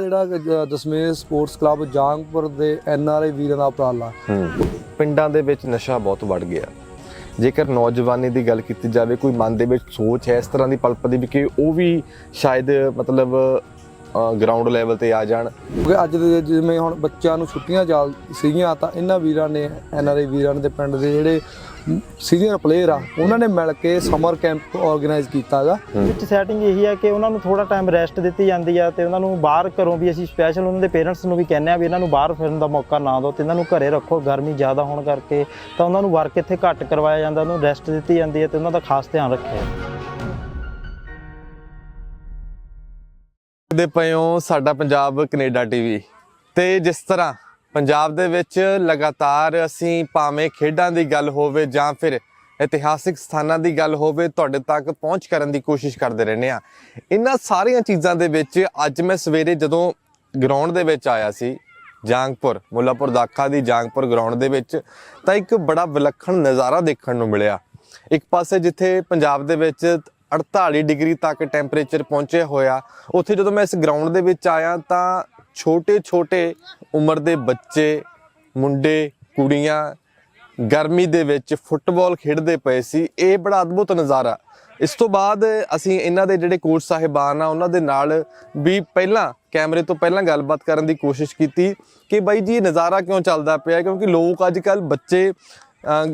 ਸਾਰਾ ਜਿਹੜਾ Dasmesh sports club ਜਾਂਗਪੁਰ ਦੇ ਐਨ ਆਰ ਆਈ ਵੀਰਾਂ ਦਾ ਉਪਰਾਲਾ। ਪਿੰਡਾਂ ਦੇ ਵਿੱਚ ਨਸ਼ਾ ਬਹੁਤ ਵੱਧ ਗਿਆ। ਜੇਕਰ ਨੌਜਵਾਨੀ ਦੀ ਗੱਲ ਕੀਤੀ ਜਾਵੇ ਕੋਈ ਮਨ ਦੇ ਵਿੱਚ ਸੋਚ ਹੈ ਇਸ ਤਰ੍ਹਾਂ ਦੀ ਪਲਪਦੀ ਵੀ ਕਿ ਉਹ ਵੀ ਸ਼ਾਇਦ ਮਤਲਬ ਗਰਾਊਂਡ ਲੈਵਲ ਤੇ ਆ ਜਾਣ? ਕਿਉਂਕਿ ਅੱਜ ਦੇ ਜਿਵੇਂ ਹੁਣ ਬੱਚਿਆਂ ਨੂੰ ਛੁੱਟੀਆਂ ਚੱਲ ਸੀਗੀਆਂ ਤਾਂ ਇਹਨਾਂ ਵੀਰਾਂ ਨੇ ਐਨ ਆਰ ਆਈ ਵੀਰਾਂ ਦੇ ਪਿੰਡ ਦੇ ਜਿਹੜੇ ਸੀਨੀਅਰ ਪਲੇਅਰ ਆ ਉਹਨਾਂ ਨੇ ਮਿਲ ਕੇ ਸਮਰ ਕੈਂਪ ਆਰਗੇਨਾਈਜ਼ ਕੀਤਾਗਾ ਵਿੱਚ ਸੈਟਿੰਗ ਇਹੀ ਹੈ ਕਿ ਉਹਨਾਂ ਨੂੰ ਥੋੜਾ ਟਾਈਮ ਰੈਸਟ ਦਿੱਤੀ ਜਾਂਦੀ ਆ ਤੇ ਉਹਨਾਂ ਨੂੰ ਬਾਹਰ ਘਰੋਂ ਵੀ ਅਸੀਂ ਸਪੈਸ਼ਲ ਉਹਨਾਂ ਦੇ ਪੇਰੈਂਟਸ ਨੂੰ ਵੀ ਕਹਿੰਦੇ ਆ ਵੀ ਇਹਨਾਂ ਨੂੰ ਬਾਹਰ ਫਿਰਨ ਦਾ ਮੌਕਾ ਨਾ ਦਿਓ ਤੇ ਇਹਨਾਂ ਨੂੰ ਘਰੇ ਰੱਖੋ ਗਰਮੀ ਜ਼ਿਆਦਾ ਹੋਣ ਕਰਕੇ ਤਾਂ ਉਹਨਾਂ ਨੂੰ ਵਰਕ ਇੱਥੇ ਘੱਟ ਕਰਵਾਇਆ ਜਾਂਦਾ ਉਹਨੂੰ ਰੈਸਟ ਦਿੱਤੀ ਜਾਂਦੀ ਹੈ ਤੇ ਉਹਨਾਂ ਦਾ ਖਾਸ ਧਿਆਨ ਰੱਖਿਆ ਜਾਂਦਾ। ਦੇ ਪਏ ਹੋ ਸਾਡਾ ਪੰਜਾਬ ਕੈਨੇਡਾ ਟੀਵੀ ਤੇ ਜਿਸ ਤਰ੍ਹਾਂ ਪੰਜਾਬ ਦੇ ਵਿੱਚ ਲਗਾਤਾਰ ਅਸੀਂ ਭਾਵੇਂ ਖੇਡਾਂ ਦੀ ਗੱਲ ਹੋਵੇ ਜਾਂ ਫਿਰ ਇਤਿਹਾਸਿਕ ਸਥਾਨਾਂ ਦੀ ਗੱਲ ਹੋਵੇ, ਤੁਹਾਡੇ ਤੱਕ ਪਹੁੰਚ ਕਰਨ ਦੀ ਕੋਸ਼ਿਸ਼ ਕਰਦੇ ਰਹਿੰਦੇ ਆ ਇਹਨਾਂ ਸਾਰੀਆਂ ਚੀਜ਼ਾਂ ਦੇ ਵਿੱਚ ਅੱਜ ਮੈਂ ਸਵੇਰੇ ਜਦੋਂ ਗਰਾਊਂਡ ਦੇ ਵਿੱਚ ਆਇਆ ਸੀ ਜਾਂਗਪੁਰ ਮੁੱਲਾਪੁਰ ਦਾਖਾ ਦੀ ਜਾਂਗਪੁਰ ਗਰਾਊਂਡ ਦੇ ਵਿੱਚ, ਤਾਂ ਇੱਕ ਬੜਾ ਵਿਲੱਖਣ ਨਜ਼ਾਰਾ ਦੇਖਣ ਨੂੰ ਮਿਲਿਆ। ਇੱਕ ਪਾਸੇ ਜਿੱਥੇ ਪੰਜਾਬ ਦੇ ਵਿੱਚ 48 ਡਿਗਰੀ ਤੱਕ ਟੈਂਪਰੇਚਰ ਪਹੁੰਚਿਆ ਹੋਇਆ, ਉੱਥੇ ਜਦੋਂ ਮੈਂ ਇਸ ਗਰਾਊਂਡ ਦੇ ਵਿੱਚ ਆਇਆ ਤਾਂ ਛੋਟੇ ਛੋਟੇ ਉਮਰ ਦੇ ਬੱਚੇ, ਮੁੰਡੇ, ਕੁੜੀਆਂ ਗਰਮੀ ਦੇ ਵਿੱਚ ਫੁੱਟਬਾਲ ਖੇਡਦੇ ਪਏ ਸੀ। ਇਹ ਬੜਾ ਅਦਭੁਤ ਨਜ਼ਾਰਾ। ਇਸ ਤੋਂ ਬਾਅਦ ਅਸੀਂ ਇਹਨਾਂ ਦੇ ਜਿਹੜੇ ਕੋਚ ਸਾਹਿਬਾਨ ਆ, ਉਹਨਾਂ ਦੇ ਨਾਲ ਵੀ ਪਹਿਲਾਂ ਕੈਮਰੇ ਤੋਂ ਪਹਿਲਾਂ ਗੱਲਬਾਤ ਕਰਨ ਦੀ ਕੋਸ਼ਿਸ਼ ਕੀਤੀ ਕਿ ਬਾਈ ਜੀ, ਇਹ ਨਜ਼ਾਰਾ ਕਿਉਂ ਚੱਲਦਾ ਪਿਆ? ਕਿਉਂਕਿ ਲੋਕ ਅੱਜ ਕੱਲ ਬੱਚੇ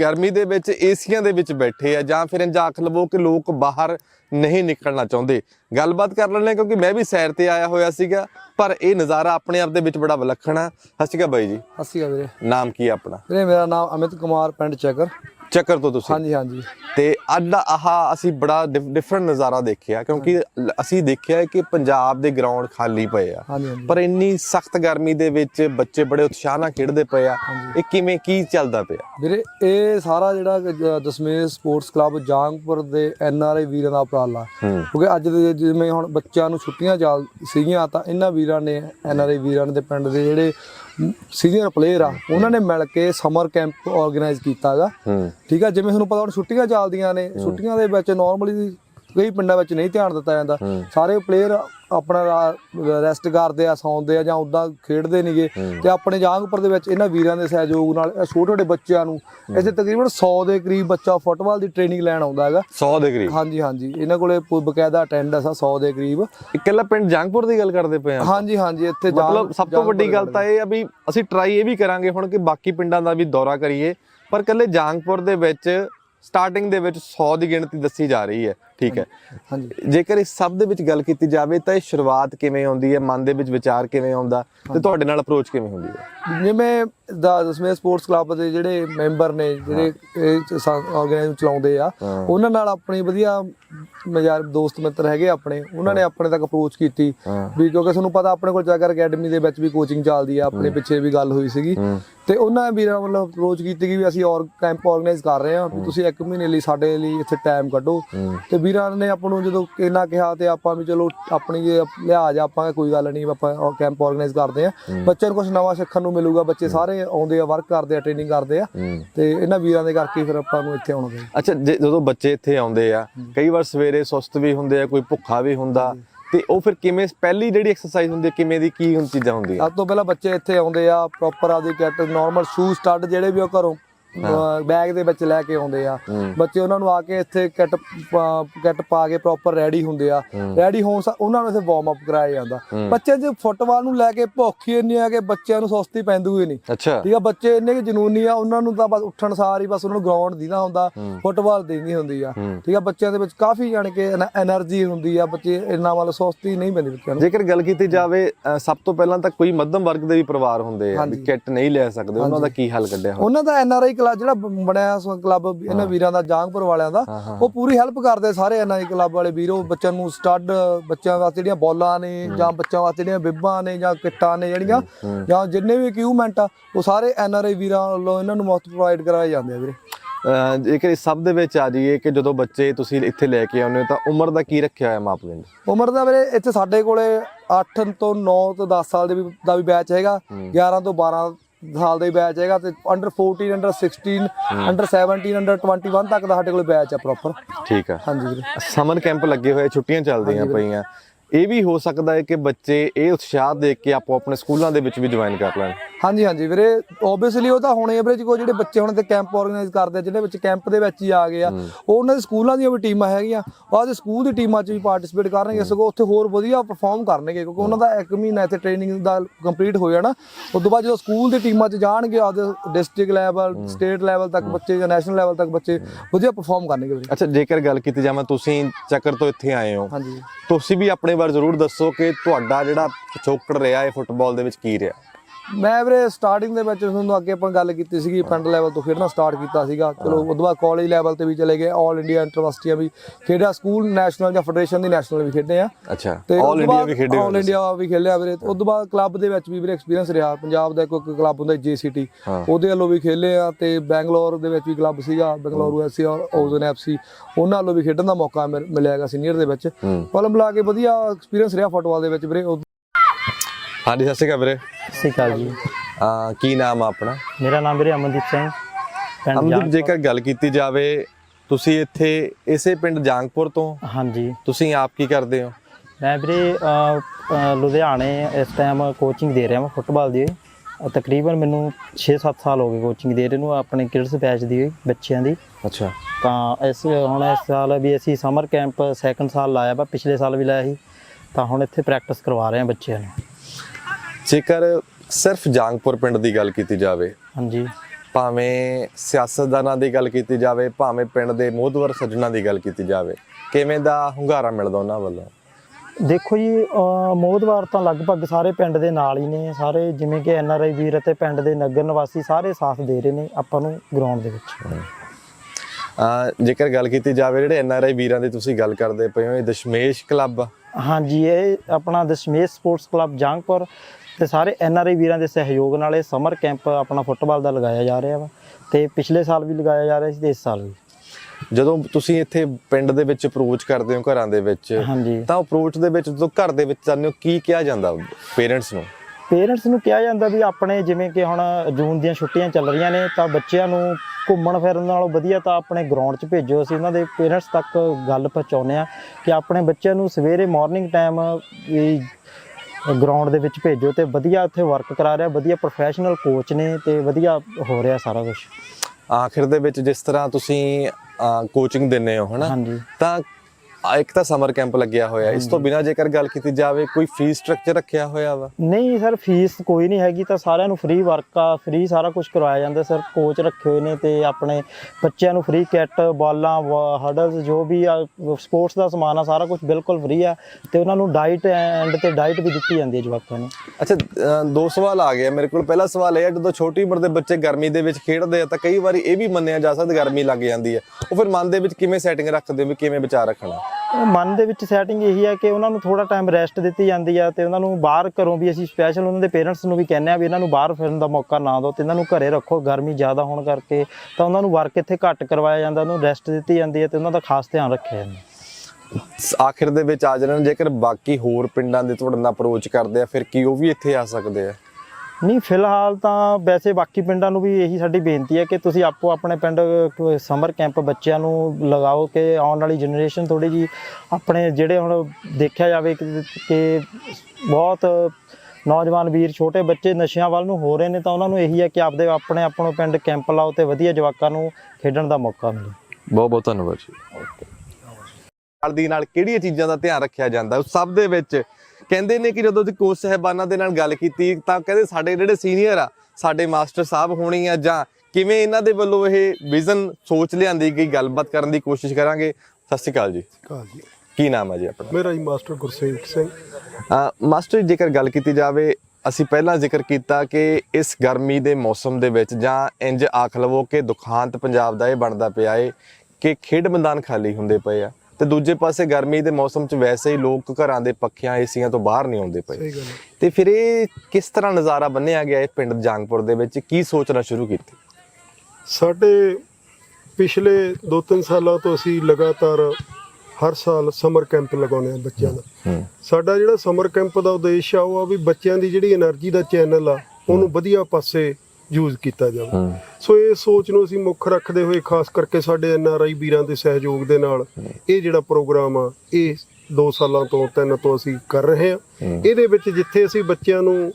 ਗਰਮੀ ਦੇ ਵਿੱਚ ਏਸੀਆਂ ਦੇ ਵਿੱਚ ਬੈਠੇ ਆ ਜਾਂ ਫਿਰ ਇੰਜ ਆਖ ਲਵੋ ਕਿ ਲੋਕ ਬਾਹਰ ਨਹੀਂ ਨਿਕਲਣਾ ਚਾਹੁੰਦੇ। ਗੱਲਬਾਤ ਕਰ ਲੈਣੇ ਕਿਉਂਕਿ ਮੈਂ ਵੀ ਸੈਰ ਤੇ ਆਇਆ ਹੋਇਆ ਸੀਗਾ ਪਰ ਇਹ ਨਜ਼ਾਰਾ ਆਪਣੇ ਆਪ ਦੇ ਵਿੱਚ ਬੜਾ ਵਿਲੱਖਣ ਆ। ਸਤਿ ਸ਼੍ਰੀ ਅਕਾਲ ਬਾਈ ਜੀ। ਅਸੀਂ ਆ ਵੀਰੇ। ਨਾਮ ਕੀ ਹੈ ਆਪਣਾ? ਵੀਰੇ ਮੇਰਾ ਨਾਮ ਅਮਿਤ ਕੁਮਾਰ ਪਿੰਡ ਚੱਕਰ। ਚੱਕਰ ਤੋਂ ਤੁਸੀਂ। ਹਾਂਜੀ ਹਾਂਜੀ। ਤੇ ਅੱਜ ਦਾ ਆਹ ਅਸੀਂ ਬੜਾ ਡਿਫਰੈਂਟ ਨਜ਼ਾਰਾ ਦੇਖਿਆ ਕਿਉਂਕਿ ਅਸੀਂ ਦੇਖਿਆ ਕਿ ਪੰਜਾਬ ਦੇ ਗਰਾਊਂਡ ਖਾਲੀ ਪਏ ਆ। ਪਰ ਇੰਨੀ ਸਖਤ ਗਰਮੀ ਦੇ ਵਿੱਚ ਬੱਚੇ ਬੜੇ ਉਤਸ਼ਾਹ ਨਾਲ ਖੇਡਦੇ ਪਏ ਆ। ਇਹ ਕਿਵੇਂ ਕੀ ਚੱਲਦਾ ਪਿਆ? ਵੀਰੇ ਇਹ ਸਾਰਾ ਜਿਹੜਾ ਦਸਮੇਸ਼ ਸਪੋਰਟਸ ਕਲੱਬ ਜਾਂਗਪੁਰ ਦੇ ਐਨ ਆਰ ਆਈ ਵੀਰਾਂ ਦਾ ਉਪਰਾਲਾ। ਕਿਉਂਕਿ ਅੱਜ ਦੇ ਜਿਵੇਂ ਹੁਣ ਬੱਚਿਆਂ ਨੂੰ ਛੁੱਟੀਆਂ ਚੱਲ ਸੀਗੀਆਂ ਤਾਂ ਇਹਨਾਂ ਵੀਰਾਂ ਨੇ ਐਨ ਆਰ ਆਈ ਵੀਰਾਂ ਦੇ ਪਿੰਡ ਦੇ ਜਿਹੜੇ ਸੀਨੀਅਰ ਪਲੇਅਰ ਆ ਉਹਨਾਂ ਨੇ ਮਿਲ ਕੇ ਸਮਰ ਕੈਂਪ ਆਰਗੇਨਾਈਜ਼ ਕੀਤਾਗਾ। ਠੀਕ ਆ ਜਿਵੇਂ ਤੁਹਾਨੂੰ ਪਤਾ ਹੁਣ ਛੁੱਟੀਆਂ ਚੱਲਦੀਆਂ ਨੇ ਛੁੱਟੀਆਂ ਦੇ ਵਿੱਚ ਨਾਰਮਲੀ ਕਈ ਪਿੰਡਾਂ ਵਿੱਚ ਨਹੀਂ ਧਿਆਨ ਦਿੱਤਾ ਜਾਂਦਾ। ਸਾਰੇ ਪਲੇਅਰ ਆਪਣਾ ਰੈਸਟ ਕਰਦੇ ਆ ਸੌਂਦੇ ਆ ਜਾਂ ਉਦਾਂ ਖੇਡਦੇ ਨਹੀਂਗੇ ਤੇ ਆਪਣੇ ਜਾਂਗਪੁਰ ਦੇ ਵਿੱਚ ਇਹਨਾਂ ਵੀਰਾਂ ਦੇ ਸਹਿਯੋਗ ਨਾਲ ਇਹ ਛੋਟੇ ਛੋਟੇ ਬੱਚਿਆਂ ਨੂੰ ਇੱਥੇ ਤਕਰੀਬਨ 100 ਦੇ ਕਰੀਬ ਬੱਚਾ ਫੁੱਟਬਾਲ ਦੀ ਟ੍ਰੇਨਿੰਗ ਲੈਣ ਆਉਂਦਾ ਹੈਗਾ। 100 ਦੇ ਕਰੀਬ? ਹਾਂਜੀ ਹਾਂਜੀ। ਇਹਨਾਂ ਕੋਲੇ ਬਕਾਇਦਾ ਅਟੈਂਡੈਂਸ ਆ 100 ਦੇ ਕਰੀਬ। ਇਕੱਲਾ ਪਿੰਡ ਜੰਗਪੁਰ ਦੀ ਗੱਲ ਕਰਦੇ ਪਏ ਆ? ਹਾਂਜੀ ਹਾਂਜੀ। ਇੱਥੇ ਮਤਲਬ ਸਭ ਤੋਂ ਵੱਡੀ ਗੱਲ ਤਾਂ ਇਹ ਆ ਵੀ ਅਸੀਂ ਟਰਾਈ ਇਹ ਵੀ ਕਰਾਂਗੇ ਹੁਣ ਕਿ ਬਾਕੀ ਪਿੰਡਾਂ ਦਾ ਵੀ ਦੌਰਾ ਕਰੀਏ। ਪਰ ਕੱਲੇ ਜਾਂਗਪੁਰ ਦੇ ਵਿੱਚ ਸਟਾਰਟਿੰਗ ਦੇ ਵਿੱਚ 100 ਦੀ ਗਿਣਤੀ ਦੱਸੀ ਜਾ ਰਹੀ ਹੈ। ਠੀਕ ਹੈ। ਹਾਂਜੀ। ਜੇਕਰ ਇਸ ਸਭ ਦੇ ਵਿੱਚ ਗੱਲ ਕੀਤੀ ਜਾਵੇ ਤਾਂ ਇਹ ਸ਼ੁਰੂਆਤ ਕਿਵੇਂ ਆਉਂਦੀ ਹੈ ਮਨ ਦੇ ਵਿੱਚ ਵਿਚਾਰ ਕਿਵੇਂ ਆਉਂਦਾ ਤੇ ਤੁਹਾਡੇ ਨਾਲ ਅਪਰੋਚ ਕਿਵੇਂ ਹੁੰਦੀ ਹੈ? ਜਿਵੇਂ ਦਾ ਦਸਵੇਂ ਸਪੋਰਟਸ ਕਲੱਬ ਦੇ ਜਿਹੜੇ ਮੈਂਬਰ ਨੇ ਜਿਹੜੇ ਆਰਗੇਨਾਈਜ਼ ਚਲਾਉਂਦੇ ਆ। ਉਹਨਾਂ ਨਾਲ ਆਪਣੀ ਵਧੀਆ ਮਜ਼ਾਰ ਦੋਸਤ ਮਿੱਤਰ ਹੈਗੇ ਆਪਣੇ ਉਹਨਾਂ ਨੇ ਆਪਣੇ ਤੱਕ ਅਪਰੋਚ ਕੀਤੀ। ਵੀ ਕਿਉਂਕਿ ਤੁਹਾਨੂੰ ਪਤਾ ਆਪਣੇ ਕੋਲ ਜਾਗਰ ਅਕੈਡਮੀ ਦੇ ਵਿੱਚ ਵੀ ਕੋਚਿੰਗ ਚੱਲਦੀ ਆ ਆਪਣੇ ਪਿੱਛੇ ਵੀ ਗੱਲ ਹੋਈ ਸੀਗੀ ਤੇ ਉਹਨਾਂ ਵੀਰਾਂ ਵੱਲੋਂ ਅਪਰੋਚ ਕੀਤੀ ਗਈ ਵੀ ਅਸੀਂ ਔਰ ਕੈਂਪ ਆਰਗੇਨਾਈਜ਼ ਕਰ ਰਹੇ ਹਾਂ ਵੀ ਤੁਸੀਂ ਇੱਕ ਮਹੀਨੇ ਲਈ ਸਾਡੇ ਲਈ ਇੱਥੇ ਟਾਈਮ ਕੱਢੋ ਤੇ ਵੀਰਾਂ ਨੇ ਆਪਾਂ ਨੂੰ ਜਦੋਂ ਇਹਨਾਂ ਕਿਹਾ ਤੇ ਆਪਾਂ ਵੀ ਚਲੋ ਆਪਣੀ ਜੇ ਲਿਹਾਜ਼ ਆਪਾਂ ਕੋਈ ਗੱਲ ਨਹੀਂ ਆਪਾਂ ਕੈਂਪ ਆਰਗੇਨਾਈਜ਼ ਕਰਦੇ ਆ ਬੱਚਿਆਂ ਨੂੰ ਕੁਝ ਨਵਾਂ ਸਿੱਖਣ ਨੂੰ ਮਿਲੂਗਾ ਬੱਚੇ ਸਾਰੇ ਆਉਂਦੇ ਆ ਵਰਕ ਕਰਦੇ ਆ ਟ੍ਰੇਨਿੰਗ ਕਰਦੇ ਆ। ਤੇ ਇਹਨਾਂ ਵੀਰਾਂ ਦੇ ਕਰਕੇ ਫਿਰ ਆਪਾਂ ਨੂੰ ਇੱਥੇ ਆਉਣਾ ਪਿਆ ਅੱਛਾ ਜਦੋਂ ਬੱਚੇ ਇੱਥੇ ਆਉਂਦੇ ਆ ਕਈ ਵਾਰ ਸਵੇਰੇ ਸੁਸਤ ਵੀ ਹੁੰਦੇ ਆ ਕੋਈ ਭੁੱਖਾ ਵੀ ਹੁੰਦਾ। ਤੇ ਉਹ ਫਿਰ ਕਿਵੇਂ ਪਹਿਲੀ ਜਿਹੜੀ ਐਕਸਰਸਾਈਜ਼ ਹੁੰਦੀ ਹੈ ਕਿਵੇਂ ਦੀ ਕੀ ਚੀਜ਼ਾਂ ਹੁੰਦੀਆਂ? ਸਭ ਤੋਂ ਪਹਿਲਾਂ ਬੱਚੇ ਇੱਥੇ ਆਉਂਦੇ ਆ ਪ੍ਰੋਪਰ ਆਪਦੀ ਕਿੱਟ ਨਾਰਮਲ ਸ਼ੂ ਸਟੱਡ ਜਿਹੜੇ ਵੀ ਉਹ ਘਰੋਂ ਬੈਗ ਦੇ ਵਿੱਚ ਲੈ ਕੇ ਆਉਂਦੇ ਆ। ਬੱਚੇ ਉਹਨਾਂ ਨੂੰ ਆ ਕੇ ਇੱਥੇ ਕਿੱਟ ਕਿੱਟ ਪਾ ਕੇ ਪ੍ਰੋਪਰ ਰੈਡੀ ਹੁੰਦੇ ਆ। ਰੈਡੀ ਹੋਣ ਸਾ ਉਹਨਾਂ ਨੂੰ ਇੱਥੇ ਵਾਰਮ ਅਪ ਕਰਾਇਆ ਜਾਂਦਾ। ਬੱਚੇ ਜੇ ਫੁੱਟਬਾਲ ਨੂੰ ਲੈ ਕੇ ਭੁੱਖ ਇੰਨੀ ਆ ਕਿ ਬੱਚਿਆਂ ਨੂੰ ਸੁਸਤੀ ਪੈਂਦੀ ਹੀ ਨਹੀਂ। ਠੀਕ ਆ ਬੱਚੇ ਇੰਨੇ ਕਿ ਜਨੂਨੀ ਆ ਉਹਨਾਂ ਨੂੰ ਤਾਂ ਬਸ ਉੱਠਣ ਸਾਰ ਹੀ ਬਸ ਉਹਨਾਂ ਨੂੰ ਗਰਾਊਂਡ ਦੀਦਾ ਹੁੰਦਾ ਫੁੱਟਬਾਲ ਦੇਣੀ ਹੁੰਦੀ ਆ। ਠੀਕ ਆ ਬੱਚਿਆਂ ਦੇ ਵਿੱਚ ਕਾਫੀ ਜਾਣ ਕੇ એનર્ਜੀ ਹੁੰਦੀ ਆ ਬੱਚੇ ਇੰਨਾ ਵੱਲ ਸੁਸਤੀ ਨਹੀਂ ਪੈਂਦੀ ਬੱਚਿਆਂ ਨੂੰ। ਜੇਕਰ ਗੱਲ ਕੀਤੀ ਜਾਵੇ ਸਭ ਤੋਂ ਪਹਿਲਾਂ ਤਾਂ ਕੋਈ ਮੱਧਮ ਵਰਗ ਦੇ ਵੀ ਪਰਿਵਾਰ ਹੁੰਦੇ ਆ ਕਿੱਟ ਨਹੀਂ ਲੈ ਸਕਦੇ ਉਹਨਾਂ ਦਾ ਕੀ ਹੱਲ ਕੱਢਿਆ ਉਹਨਾਂ ਦਾ ਐਨ ਆਰ ਆਈ ਕਲੱਬ ਜਿਹੜਾ ਬਣਿਆ ਕਲੱਬ ਇਹਨਾਂ ਵੀਰਾਂ ਦਾ ਜਾਂਗਪੁਰ ਵਾਲਿਆਂ ਦਾ ਉਹ ਪੂਰੀ ਹੈਲਪ ਕਰਦੇ ਸਾਰੇ ਐਨਆਰਆਈ ਕਲੱਬ ਵਾਲੇ ਵੀਰੋ। ਬੱਚਿਆਂ ਨੂੰ ਸਟੱਡ ਬੱਚਿਆਂ ਵਾਸਤੇ ਜਿਹੜੀਆਂ ਬੋਲਾਂ ਨੇ ਜਾਂ ਬੱਚਿਆਂ ਵਾਸਤੇ ਜਿਹੜੀਆਂ ਬਿੱਬਾਂ ਨੇ ਜਾਂ ਕਿੱਟਾਂ ਨੇ ਜਿਹੜੀਆਂ ਜਾਂ ਜਿੰਨੇ ਵੀ ਇਕਵਿਪਮੈਂਟ ਆ ਉਹ ਸਾਰੇ ਐਨਆਰਆਈ ਵੀਰਾਂ ਵੱਲੋਂ ਇਹਨਾਂ ਨੂੰ ਮੁਫਤ ਪ੍ਰੋਵਾਈਡ ਕਰਾਏ ਜਾਂਦੇ ਆ ਵੀਰੇ। ਜੇਕਰ ਇਸ ਸਭ ਦੇ ਵਿੱਚ ਆ ਜਾਈਏ ਕਿ ਜਦੋਂ ਬੱਚੇ ਤੁਸੀਂ ਇੱਥੇ ਲੈ ਕੇ ਆਉਂਦੇ ਹੋ ਤਾਂ ਉਮਰ ਦਾ ਕੀ ਰੱਖਿਆ ਹੋਇਆ ਮਾਪਦੰਡ ਉਮਰ ਦਾ ਵੀਰੇ ਇੱਥੇ ਸਾਡੇ ਕੋਲੇ 8 ਤੋਂ 9 ਤੋਂ 10 ਸਾਲ ਦੇ ਵੀ ਦਾ ਵੀ ਬੈਚ ਹੈਗਾ 11 ਤੋਂ 12 ਸਾਲ ਦਾ ਬੈਚ ਹੈਗਾ ਤੇ ਅੰਡਰ 14 ਅੰਡਰ 16 ਅੰਡਰ 17 ਅੰਡਰ 21 ਤੱਕ ਦਾ ਸਾਡੇ ਕੋਲੇ ਬੈਚ ਆ ਪ੍ਰੋਪਰ ਠੀਕ ਆ। ਹਾਂਜੀ ਵੀਰੇ। ਸਮਰ ਕੈਂਪ ਲੱਗੇ ਹੋਏ ਛੁੱਟੀਆਂ ਚੱਲਦੀਆਂ ਪਈਆਂ। ਇਹ ਵੀ ਹੋ ਸਕਦਾ ਹੈ ਕਿ ਬੱਚੇ ਇਹ ਉਤਸ਼ਾਹ ਦੇਖ ਕੇ ਆਪੋ ਆਪਣੇ ਸਕੂਲਾਂ ਦੇ ਵਿੱਚ ਵੀ ਜੁਆਇਨ ਕਰ ਲੈਣ। ਹਾਂਜੀ ਹਾਂਜੀ ਵੀਰੇ ਓਬਵੀਅਸਲੀ ਉਹ ਤਾਂ ਹੁਣ ਐਵਰੇਜ ਕੋ ਜਿਹੜੇ ਬੱਚੇ ਹੁਣ ਤੇ ਕੈਂਪ ਆਰਗੇਨਾਈਜ਼ ਕਰਦੇ ਆ ਜਿਹੜੇ ਵਿੱਚ ਕੈਂਪ ਦੇ ਵਿੱਚ ਹੀ ਆ ਗਏ ਆ। ਉਹ ਉਹਨਾਂ ਦੇ ਸਕੂਲਾਂ ਦੀਆਂ ਵੀ ਟੀਮਾਂ ਹੈਗੀਆਂ। ਉਹ ਦੇ ਸਕੂਲ ਦੀ ਟੀਮਾਂ 'ਚ ਵੀ ਪਾਰਟਿਸਿਪੇਟ ਕਰਨਗੇ ਸਗੋਂ ਉੱਥੇ ਹੋਰ ਵਧੀਆ ਪਰਫਾਰਮ ਕਰਨਗੇ ਕਿਉਂਕਿ ਉਹਨਾਂ ਦਾ ਇੱਕ ਮਹੀਨਾ ਇੱਥੇ ਟ੍ਰੇਨਿੰਗ ਦਾ ਕੰਪਲੀਟ ਹੋ ਜਾਣਾ ਉਸ ਤੋਂ ਬਾਅਦ ਜਦੋਂ ਸਕੂਲ ਦੀ ਟੀਮਾਂ 'ਚ ਜਾਣਗੇ ਆਪਦੇ ਡਿਸਟ੍ਰਿਕਟ ਲੈਵਲ ਸਟੇਟ ਲੈਵਲ ਤੱਕ ਬੱਚੇ ਜਾਂ ਨੈਸ਼ਨਲ ਲੈਵਲ ਤੱਕ ਬੱਚੇ ਵਧੀਆ ਪਰਫਾਰਮ ਕਰਨਗੇ ਵੀਰੇ। ਅੱਛਾ ਜੇਕਰ ਗੱਲ ਕੀਤੀ ਜਾਵੇ ਤੁਸੀਂ ਚੱਕਰ ਤੋਂ ਇੱਥੇ ਆਏ ਹੋ। ਹਾਂਜੀ। ਤੁਸੀਂ ਵੀ ਆਪਣੇ ਬਾਰੇ ਜ਼ਰੂਰ ਦੱਸੋ ਕਿ ਤੁਹਾਡਾ ਜਿਹੜਾ ਪਿਛੋਕੜ ਰਿਹਾ ਹੈ ਫੁੱਟਬਾਲ ਦੇ ਵਿੱਚ ਕੀ ਰਿਹਾ? ਮੈਂ ਵੀਰੇ ਸਟਾਰਟਿੰਗ ਦੇ ਵਿੱਚ ਤੁਹਾਨੂੰ ਅੱਗੇ ਆਪਾਂ ਗੱਲ ਕੀਤੀ ਸੀਗੀ ਪਿੰਡ ਲੈਵਲ ਤੋਂ ਖੇਡਣਾ ਸਟਾਰਟ ਕੀਤਾ ਸੀਗਾ। ਚਲੋ ਤੋਂ ਬਾਅਦ ਕਾਲਜ ਲੈਵਲ ਤੇ ਵੀ ਚਲੇ ਗਏ 올 ਇੰਡੀਆ ਇੰਟਰਵਰਸਿਟੀਆਂ ਵੀ ਖੇਡਿਆ ਸਕੂਲ ਨੈਸ਼ਨਲ ਜਾਂ ਫੈਡਰੇਸ਼ਨ ਦੀ ਨੈਸ਼ਨਲ ਵੀ ਖੇਡੇ ਆ। ਅੱਛਾ ਤੇ ਆਲ ਇੰਡੀਆ ਵੀ ਖੇਡੇ ਆਲ ਇੰਡੀਆ ਵੀ ਖੇਲਿਆ ਵੀਰੇ। ਤੋਂ ਬਾਅਦ ਕਲੱਬ ਦੇ ਵਿੱਚ ਵੀ ਵੀਰੇ ਐਕਸਪੀਰੀਅੰਸ ਰਿਹਾ। ਪੰਜਾਬ ਦਾ ਕੋਈ ਕਲੱਬ ਹੁੰਦਾ ਜੀਸੀਟੀ। ਉਹਦੇ ਵੱਲੋਂ ਵੀ ਖੇਲੇ ਆ ਤੇ ਬੈਂਗਲੌਰ ਦੇ ਵਿੱਚ ਵੀ ਕਲੱਬ ਸੀਗਾ ਬੈਂਗਲੌਰ ਐਫਸੀ ਔਰ ਓਜ਼ਨ ਐਫਸੀ ਉਹਨਾਂ ਵੱਲੋਂ ਵੀ ਖੇਡਣ ਦਾ ਮੌਕਾ ਮਿਲ- ਮਿਲਿਆ ਹੈਗਾ ਸੀਨੀਅਰ ਦੇ ਵਿੱਚ। ਹੂੰ। ਕੁੱਲ ਮਿਲਾ ਕੇ ਵਧੀਆ ਐਕਸਪੀਰੀਅੰਸ ਰਿਹਾ ਫੁੱਟਬਾਲ ਦੇ ਵਿੱਚ ਵੀਰੇ। ਹਾਂਜੀ ਸਤਿ ਸ਼੍ਰੀ ਅਕਾਲ ਵੀਰੇ। ਸਤਿ ਸ਼੍ਰੀ ਅਕਾਲ ਜੀ। ਆ ਕੀ ਨਾਮ ਆ ਆਪਣਾ? ਮੇਰਾ ਨਾਮ ਵੀਰੇ ਅਮਨਦੀਪ ਸਿੰਘ ਪਿੰਡ ਅਮਦੀਪ ਜਾਮ- ਜੇਕਰ ਗੱਲ ਕੀਤੀ ਜਾਵੇ ਤੁਸੀਂ ਇੱਥੇ ਇਸੇ ਪਿੰਡ ਜਾਂਗਪੁਰ ਤੋਂ? ਹਾਂਜੀ। ਤੁਸੀਂ ਆਪ ਕੀ ਕਰਦੇ ਹੋ? ਮੈਂ ਵੀਰੇ ਅ, ਅ, ਲੁਧਿਆਣੇ ਇਸ ਟਾਈਮ ਕੋਚਿੰਗ ਦੇ ਰਿਹਾ ਮੈਂ ਫੁੱਟਬਾਲ ਦੀ। ਅ, ਤਕਰੀਬਨ ਮੈਨੂੰ 6-7 ਸਾਲ ਹੋ ਗਏ ਕੋਚਿੰਗ ਦੇ ਰਹੇ ਨੂੰ ਆਪਣੇ ਕਿਡਸ ਬੈਚ ਦੀ ਬੱਚਿਆਂ ਦੀ। ਅੱਛਾ। ਤਾਂ ਇਸ ਹੁਣ ਇਸ ਸਾਲ ਵੀ ਅਸੀਂ ਸਮਰ ਕੈਂਪ ਸੈਕੰਡ ਸਾਲ ਲਾਇਆ ਵਾ ਪਿਛਲੇ ਸਾਲ ਵੀ ਲਾਇਆ ਸੀ। ਤਾਂ ਹੁਣ ਇੱਥੇ ਪ੍ਰੈਕਟਿਸ ਕਰਵਾ ਰਹੇ ਹਾਂ ਬੱਚਿਆਂ ਨੂੰ। ਜੇਕਰ ਸਿਰਫ ਜਾਂਗਪੁਰ ਪਿੰਡ ਦੀ ਗੱਲ ਕੀਤੀ ਜਾਵੇ ਹਾਂਜੀ। ਭਾਵੇਂ ਸਿਆਸਤਦਾਨਾਂ ਦੀ ਗੱਲ ਕੀਤੀ ਜਾਵੇ ਭਾਵੇਂ ਪਿੰਡ ਦੇ ਮੋਹਦਵਰ ਸੱਜਣਾ ਦੀ ਗੱਲ ਕੀਤੀ ਜਾਵੇ ਕਿਵੇਂ ਦਾ ਹੁੰਗਾਰਾ ਮਿਲਦਾ ਉਹਨਾਂ ਵੱਲੋਂ? ਦੇਖੋ ਜੀ ਅ, ਮੋਦਵਾਰ ਤਾਂ ਲਗਭਗ ਸਾਰੇ ਪਿੰਡ ਦੇ ਨਾਲ ਹੀ ਨੇ ਸਾਰੇ ਜਿਵੇਂ ਕਿ ਐਨ ਆਰ ਆਈ ਵੀਰ ਅਤੇ ਪਿੰਡ ਦੇ ਨਗਰ ਨਿਵਾਸੀ ਸਾਰੇ ਸਾਥ ਦੇ ਰਹੇ ਨੇ ਆਪਾਂ ਨੂੰ ਗਰਾਊਂਡ ਦੇ ਵਿੱਚ। ਜੇਕਰ ਗੱਲ ਕੀਤੀ ਜਾਵੇ ਜਿਹੜੇ ਐਨ ਆਰ ਆਈ ਵੀਰਾਂ ਦੀ ਤੁਸੀਂ ਗੱਲ ਕਰਦੇ ਪਏ ਹੋ ਇਹ ਦਸ਼ਮੇਸ਼ ਕਲੱਬ। ਹਾਂਜੀ ਇਹ ਆਪਣਾ ਦਸ਼ਮੇਸ਼ ਸਪੋਰਟਸ ਕਲੱਬ ਜੰਗਪੁਰ ਤੇ ਸਾਰੇ ਐਨ ਆਰ ਆਈ ਵੀਰਾਂ ਦੇ ਸਹਿਯੋਗ ਨਾਲ ਇਹ ਸਮਰ ਕੈਂਪ ਆਪਣਾ ਫੁੱਟਬਾਲ ਦਾ ਲਗਾਇਆ ਜਾ ਰਿਹਾ ਵਾ ਤੇ ਪਿਛਲੇ ਸਾਲ ਵੀ ਲਗਾਇਆ ਜਾ ਰਿਹਾ ਸੀ ਤੇ ਇਸ ਸਾਲ ਵੀ। ਜਦੋਂ ਤੁਸੀਂ ਇੱਥੇ ਪਿੰਡ ਦੇ ਵਿੱਚ ਅਪਰੋਚ ਕਰਦੇ ਹੋ ਘਰਾਂ ਦੇ ਵਿੱਚ ਤਾਂ ਅਪਰੋਚ ਦੇ ਵਿੱਚ ਜਦੋਂ ਘਰ ਦੇ ਵਿੱਚ ਜਾਂਦੇ ਹੋ ਕੀ ਕਿਹਾ ਜਾਂਦਾ ਪੇਰੈਂਟਸ ਨੂੰ? ਪੇਰੈਂਟਸ ਨੂੰ ਕਿਹਾ ਜਾਂਦਾ ਵੀ ਆਪਣੇ ਜਿਵੇਂ ਕਿ ਹੁਣ ਜੂਨ ਦੀਆਂ ਛੁੱਟੀਆਂ ਚੱਲ ਰਹੀਆਂ ਨੇ ਤਾਂ ਬੱਚਿਆਂ ਨੂੰ ਘੁੰਮਣ ਫਿਰਨ ਨਾਲੋਂ ਵਧੀਆ ਤਾਂ ਆਪਣੇ ਗਰਾਊਂਡ 'ਚ ਭੇਜੋ। ਅਸੀਂ ਉਹਨਾਂ ਦੇ ਪੇਰੈਂਟਸ ਤੱਕ ਗੱਲ ਪਹੁੰਚਾਉਂਦੇ ਆ ਕਿ ਆਪਣੇ ਬੱਚਿਆਂ ਨੂੰ ਸਵੇਰੇ ਮਾਰਨਿੰਗ ਟਾਈਮ ਵੀ ਗਰਾਊਂਡ ਦੇ ਵਿੱਚ ਭੇਜੋ ਤੇ ਵਧੀਆ ਉੱਥੇ ਵਰਕ ਕਰਾ ਰਿਹਾ ਵਧੀਆ ਪ੍ਰੋਫੈਸ਼ਨਲ ਕੋਚ ਨੇ ਤੇ ਵਧੀਆ ਹੋ ਰਿਹਾ ਸਾਰਾ ਕੁਝ ਆਖਿਰ ਦੇ ਵਿੱਚ ਜਿਸ ਤਰ੍ਹਾਂ ਤੁਸੀਂ ਕੋਚਿੰਗ ਦਿੰਦੇ ਹੋ ਹਨਾ? ਤਾਂ ਇੱਕ ਤਾਂ ਸਮਰ ਕੈਂਪ ਲੱਗਿਆ ਹੋਇਆ। ਇਸ ਤੋਂ ਬਿਨਾਂ ਜੇਕਰ ਗੱਲ ਕੀਤੀ ਜਾਵੇ ਕੋਈ ਫੀਸ ਸਟਰਕਚਰ ਰੱਖਿਆ ਹੋਇਆ ਵਾ? ਨਹੀਂ ਸਰ ਫੀਸ ਕੋਈ ਨਹੀਂ ਹੈਗੀ ਤਾਂ ਸਾਰਿਆਂ ਨੂੰ ਫ੍ਰੀ ਵਰਕ ਆ ਫ੍ਰੀ ਸਾਰਾ ਕੁਝ ਕਰਵਾਇਆ ਜਾਂਦਾ ਸਰ। ਕੋਚ ਰੱਖੇ ਹੋਏ ਨੇ ਤੇ ਆਪਣੇ ਬੱਚਿਆਂ ਨੂੰ ਫ੍ਰੀ ਕਿੱਟ ਬਾਲਾਂ ਹਰਡਲਸ ਜੋ ਵੀ ਆ ਸਪੋਰਟਸ ਦਾ ਸਮਾਨ ਆ ਸਾਰਾ ਕੁਝ ਬਿਲਕੁਲ ਫ੍ਰੀ ਆ। ਤੇ ਉਹਨਾਂ ਨੂੰ ਡਾਈਟ ਐਂਡ ਤੇ ਡਾਈਟ ਵੀ ਦਿੱਤੀ ਜਾਂਦੀ ਹੈ ਜਵਾਕਾਂ ਨੂੰ। ਅੱਛਾ ਦੋ ਸਵਾਲ ਆ ਗਏ ਮੇਰੇ ਕੋਲ। ਪਹਿਲਾ ਸਵਾਲ ਇਹ ਹੈ ਜਦੋਂ ਛੋਟੀ ਉਮਰ ਦੇ ਬੱਚੇ ਗਰਮੀ ਦੇ ਵਿੱਚ ਖੇਡਦੇ ਆ ਤਾਂ ਕਈ ਵਾਰੀ ਇਹ ਵੀ ਮੰਨਿਆ ਜਾ ਸਕਦਾ ਗਰਮੀ ਲੱਗ ਜਾਂਦੀ ਹੈ। ਉਹ ਫਿਰ ਮਨ ਦੇ ਵਿੱਚ ਕਿਵੇਂ ਸੈਟਿੰਗ ਰੱਖਦੇ ਹੋ ਵੀ ਕਿਵੇਂ ਵਿਚਾਰ ਰੱਖਣਾ? ਮਨ ਦੇ ਵਿੱਚ ਸੈਟਿੰਗ ਇਹੀ ਹੈ ਕਿ ਉਹਨਾਂ ਨੂੰ ਥੋੜਾ ਟਾਈਮ ਰੈਸਟ ਦਿੱਤੀ ਜਾਂਦੀ ਆ ਤੇ ਉਹਨਾਂ ਨੂੰ ਬਾਹਰ ਘਰੋਂ ਵੀ ਅਸੀਂ ਸਪੈਸ਼ਲ ਉਹਨਾਂ ਦੇ ਪੇਰੈਂਟਸ ਨੂੰ ਵੀ ਕਹਿੰਦੇ ਆ ਵੀ ਇਹਨਾਂ ਨੂੰ ਬਾਹਰ ਫਿਰਨ ਦਾ ਮੌਕਾ ਨਾ ਦਿਓ ਤੇ ਇਹਨਾਂ ਨੂੰ ਘਰੇ ਰੱਖੋ, ਗਰਮੀ ਜ਼ਿਆਦਾ ਹੋਣ ਕਰਕੇ ਤਾਂ ਉਹਨਾਂ ਨੂੰ ਵਰਕ ਇੱਥੇ ਘੱਟ ਕਰਵਾਇਆ ਜਾਂਦਾ, ਉਹਨੂੰ ਰੈਸਟ ਦਿੱਤੀ ਜਾਂਦੀ ਹੈ ਤੇ ਉਹਨਾਂ ਦਾ ਖਾਸ ਧਿਆਨ ਰੱਖਿਆ ਜਾਂਦਾ। ਆਖਿਰ ਦੇ ਵਿੱਚ ਆ ਜਾਣ, ਜੇਕਰ ਬਾਕੀ ਹੋਰ ਪਿੰਡਾਂ ਦੇ ਤੁਹਾਡੇ ਨਾਲ ਅਪਰੋਚ ਕਰਦੇ ਆ, ਫਿਰ ਕੀ ਉਹ ਵੀ ਇੱਥੇ ਆ ਸਕਦੇ ਆ? ਨਹੀਂ ਫਿਲਹਾਲ ਤਾਂ ਵੈਸੇ ਬਾਕੀ ਪਿੰਡਾਂ ਨੂੰ ਵੀ ਇਹੀ ਸਾਡੀ ਬੇਨਤੀ ਹੈ ਕਿ ਤੁਸੀਂ ਆਪੋ ਆਪਣੇ ਪਿੰਡ ਸਮਰ ਕੈਂਪ ਬੱਚਿਆਂ ਨੂੰ ਲਗਾਓ ਕਿ ਆਉਣ ਵਾਲੀ ਜਨਰੇਸ਼ਨ ਥੋੜੀ ਜੀ ਆਪਣੇ ਜਿਹੜੇ ਹੁਣ ਦੇਖਿਆ ਜਾਵੇ ਕਿ ਬਹੁਤ ਨੌਜਵਾਨ ਵੀਰ ਛੋਟੇ ਬੱਚੇ ਨਸ਼ਿਆਂ ਵੱਲ ਨੂੰ ਹੋ ਰਹੇ ਨੇ ਤਾਂ ਉਹਨਾਂ ਨੂੰ ਇਹੀ ਹੈ ਕਿ ਆਪਦੇ ਆਪਣੇ ਆਪਣੋ ਪਿੰਡ ਕੈਂਪ ਲਾਓ ਤੇ ਵਧੀਆ ਜਵਾਕਾਂ ਨੂੰ ਖੇਡਣ ਦਾ ਮੌਕਾ ਮਿਲੇ। ਬਹੁਤ ਬਹੁਤ ਧੰਨਵਾਦ ਜੀ। ਨਾਲ ਦੀ ਨਾਲ ਕਿਹੜੀਆਂ ਚੀਜ਼ਾਂ ਦਾ ਧਿਆਨ ਰੱਖਿਆ ਜਾਂਦਾ? ਸਭ ਦੇ ਵਿੱਚ ਕਹਿੰਦੇ ਨੇ ਕਿ ਜਦੋਂ ਤੁਸੀਂ ਕੋਚ ਸਹਿਬਾਨਾਂ ਦੇ ਨਾਲ ਗੱਲ ਕੀਤੀ ਤਾਂ ਕਹਿੰਦੇ ਸਾਡੇ ਜਿਹੜੇ ਸੀਨੀਅਰ ਆ ਸਾਡੇ ਮਾਸਟਰ ਸਾਹਿਬ ਹੋਣੀ ਆ ਜਾਂ ਕਿਵੇਂ ਇਹਨਾਂ ਦੇ ਵੱਲੋਂ ਇਹ ਵਿਜ਼ਨ ਸੋਚ ਲਿਆਂਦੀ ਗਈ ਗੱਲਬਾਤ ਕਰਨ ਦੀ ਕੋਸ਼ਿਸ਼ ਕਰਾਂਗੇ। ਸਤਿ ਸ਼੍ਰੀ ਅਕਾਲ ਜੀ। ਕਾਲ ਜੀ। ਕੀ ਨਾਮ ਹੈ ਜੀ ਆਪਣਾ? ਮੇਰਾ ਜੀ ਮਾਸਟਰ ਗੁਰਸੇਵਕ ਸਿੰਘ। ਮਾਸਟਰ ਜੀ, ਜੇਕਰ ਗੱਲ ਕੀਤੀ ਜਾਵੇ ਅਸੀਂ ਪਹਿਲਾਂ ਜ਼ਿਕਰ ਕੀਤਾ ਕਿ ਇਸ ਗਰਮੀ ਦੇ ਮੌਸਮ ਦੇ ਵਿੱਚ ਜਾਂ ਇੰਜ ਆਖ ਲਵੋ ਕਿ ਦੁਖਾਂਤ ਪੰਜਾਬ ਦਾ ਇਹ ਬਣਦਾ ਪਿਆ ਏ ਕਿ ਖੇਡ ਮੈਦਾਨ ਖਾਲੀ ਹੁੰਦੇ ਪਏ ਆ। ਤੇ ਦੂਜੇ ਪਾਸੇ ਗਰਮੀ ਦੇ ਮੌਸਮ 'ਚ ਵੈਸੇ ਹੀ ਲੋਕ ਘਰਾਂ ਦੇ ਪੱਖਿਆਂ ਏਸੀਆਂ ਤੋਂ ਬਾਹਰ ਨਹੀਂ ਆਉਂਦੇ ਪਏ। ਤੇ ਫਿਰ ਇਹ ਕਿਸ ਤਰ੍ਹਾਂ ਨਜ਼ਾਰਾ ਬੰਨਿਆ ਗਿਆ ਇਹ ਪਿੰਡ ਜੰਗਪੁਰ ਦੇ ਵਿੱਚ? ਕੀ ਸੋਚਣਾ ਸ਼ੁਰੂ ਕੀਤੀ? ਸਾਡੇ ਪਿਛਲੇ 2-3 ਸਾਲਾਂ ਤੋਂ ਅਸੀਂ ਲਗਾਤਾਰ ਹਰ ਸਾਲ ਸਮਰ ਕੈਂਪ ਲਗਾਉਂਦੇ ਆ ਬੱਚਿਆਂ ਦਾ। ਸਾਡਾ ਜਿਹੜਾ ਸਮਰ ਕੈਂਪ ਦਾ ਉਦੇਸ਼ ਆ ਉਹ ਆ ਵੀ ਬੱਚਿਆਂ ਦੀ ਜਿਹੜੀ એનર્ਜੀ ਦਾ ਚੈਨਲ ਆ ਉਹਨੂੰ ਵਧੀਆ ਪਾਸੇ ਯੂਜ਼ ਕੀਤਾ ਜਾਵੇ। ਹੂੰ। ਸੋ ਇਹ ਸੋਚ ਨੂੰ ਅਸੀਂ ਮੁੱਖ ਰੱਖਦੇ ਹੋਏ ਖਾਸ ਕਰਕੇ ਸਾਡੇ ਐਨ ਆਰ ਆਈ ਵੀਰਾਂ ਦੇ ਸਹਿਯੋਗ ਦੇ ਨਾਲ ਇਹ ਜਿਹੜਾ ਪ੍ਰੋਗਰਾਮ ਆ ਇਹ 2 ਸਾਲਾਂ ਤੋਂ 3 ਤੋਂ ਅਸੀਂ ਕਰ ਰਹੇ ਹਾਂ। ਇਹਦੇ ਵਿੱਚ ਜਿੱਥੇ ਅਸੀਂ ਬੱਚਿਆਂ ਨੂੰ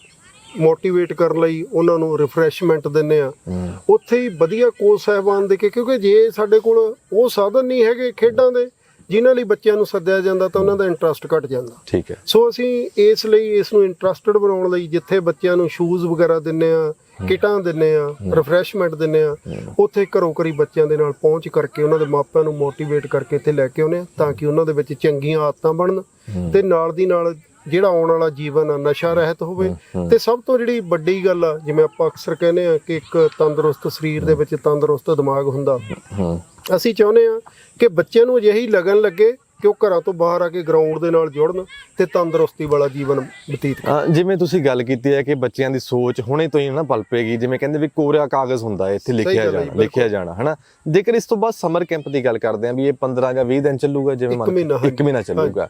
ਮੋਟੀਵੇਟ ਕਰਨ ਲਈ ਉਹਨਾਂ ਨੂੰ ਰਿਫਰੈਸ਼ਮੈਂਟ ਦਿੰਨੇ ਆ ਉੱਥੇ ਹੀ ਵਧੀਆ ਕੋਚ ਸਾਹਿਬਾਨ ਦੇ ਕੇ ਕਿਉਂਕਿ ਜੇ ਸਾਡੇ ਕੋਲ ਉਹ ਸਾਧਨ ਨਹੀਂ ਹੈਗੇ ਖੇਡਾਂ ਦੇ ਜਿਨ੍ਹਾਂ ਲਈ ਬੱਚਿਆਂ ਨੂੰ ਸੱਦਿਆ ਜਾਂਦਾ ਤਾਂ ਉਹਨਾਂ ਦਾ ਇੰਟਰਸਟ ਘਟ ਜਾਂਦਾ। ਠੀਕ ਹੈ। ਸੋ ਅਸੀਂ ਇਸ ਲਈ ਇਸ ਨੂੰ ਇੰਟਰਸਟਿਡ ਬਣਾਉਣ ਲਈ ਜਿੱਥੇ ਬੱਚਿਆਂ ਨੂੰ ਸ਼ੂਜ਼ ਵਗੈਰਾ ਦਿੰਨੇ ਆ ਕਿਟਾਂ ਦਿੰਨੇ ਆ ਰਿਫਰੈਸ਼ਮੈਂਟ ਦਿੰਨੇ ਆ। ਉੱਥੇ ਘਰੋਂ ਘਰੀ ਬੱਚਿਆਂ ਦੇ ਨਾਲ ਪਹੁੰਚ ਕਰਕੇ ਉਹਨਾਂ ਦੇ ਮਾਪਿਆਂ ਨੂੰ ਮੋਟੀਵੇਟ ਕਰਕੇ ਇੱਥੇ ਲੈ ਕੇ ਆਉਨੇ ਆ ਤਾਂ ਕਿ ਉਹਨਾਂ ਦੇ ਵਿੱਚ ਚੰਗੀਆਂ ਆਦਤਾਂ ਬਣਨ ਤੇ ਨਾਲ ਦੀ ਨਾਲ ਜਿਹੜਾ ਆਉਣ ਵਾਲਾ ਜੀਵਨ ਆ ਨਸ਼ਾ ਰਹਿਤ ਹੋਵੇ ਤੇ ਸਭ ਤੋਂ ਜਿਹੜੀ ਵੱਡੀ ਗੱਲ ਆ ਜਿਵੇਂ ਆਪਾਂ ਅਕਸਰ ਕਹਿੰਦੇ ਆ ਕਿ ਇੱਕ ਤੰਦਰੁਸਤ ਸਰੀਰ ਦੇ ਵਿੱਚ ਤੰਦਰੁਸਤ ਦਿਮਾਗ ਹੁੰਦਾ। ਅਸੀਂ ਚਾਹੁੰਦੇ ਆ ਕਿ ਬੱਚਿਆਂ ਨੂੰ ਅਜਿਹੀ ਲਗਨ ਲੱਗੇ ਕਿ ਉਹ ਘਰਾਂ ਤੋਂ ਬਾਹਰ ਆ ਕੇ ਗਰਾਊਂਡ ਦੇ ਨਾਲ ਜੁੜਨ ਤੇ ਤੰਦਰੁਸਤੀ ਵਾਲਾ ਜੀਵਨ ਬਤੀਤ ਕਰਨ? ਜਿਵੇਂ ਤੁਸੀਂ ਗੱਲ ਕੀਤੀ ਹੈ ਕਿ ਬੱਚਿਆਂ ਦੀ ਸੋਚ ਹੁਣੇ ਤੋਂ ਹੀ ਨਾ ਪਲ ਪਏਗੀ ਜਿਵੇਂ ਕਹਿੰਦੇ ਵੀ ਕੋਰਾ ਕਾਗਜ਼ ਹੁੰਦਾ ਹੈ ਇੱਥੇ ਲਿਖਿਆ ਜਾਣਾ। ਲਿਖਿਆ ਜਾਣਾ ਹਨਾ? ਜੇਕਰ ਇਸ ਤੋਂ ਬਾਅਦ ਸਮਰ ਕੈਂਪ ਦੀ ਗੱਲ ਕਰਦੇ ਆਂ ਵੀ ਇਹ 15 ਜਾਂ 20 ਦਿਨ ਚੱਲੂਗਾ ਜਿਵੇਂ ਮੰਨ- ਇੱਕ ਮਹੀਨਾ ਚੱਲੂਗਾ।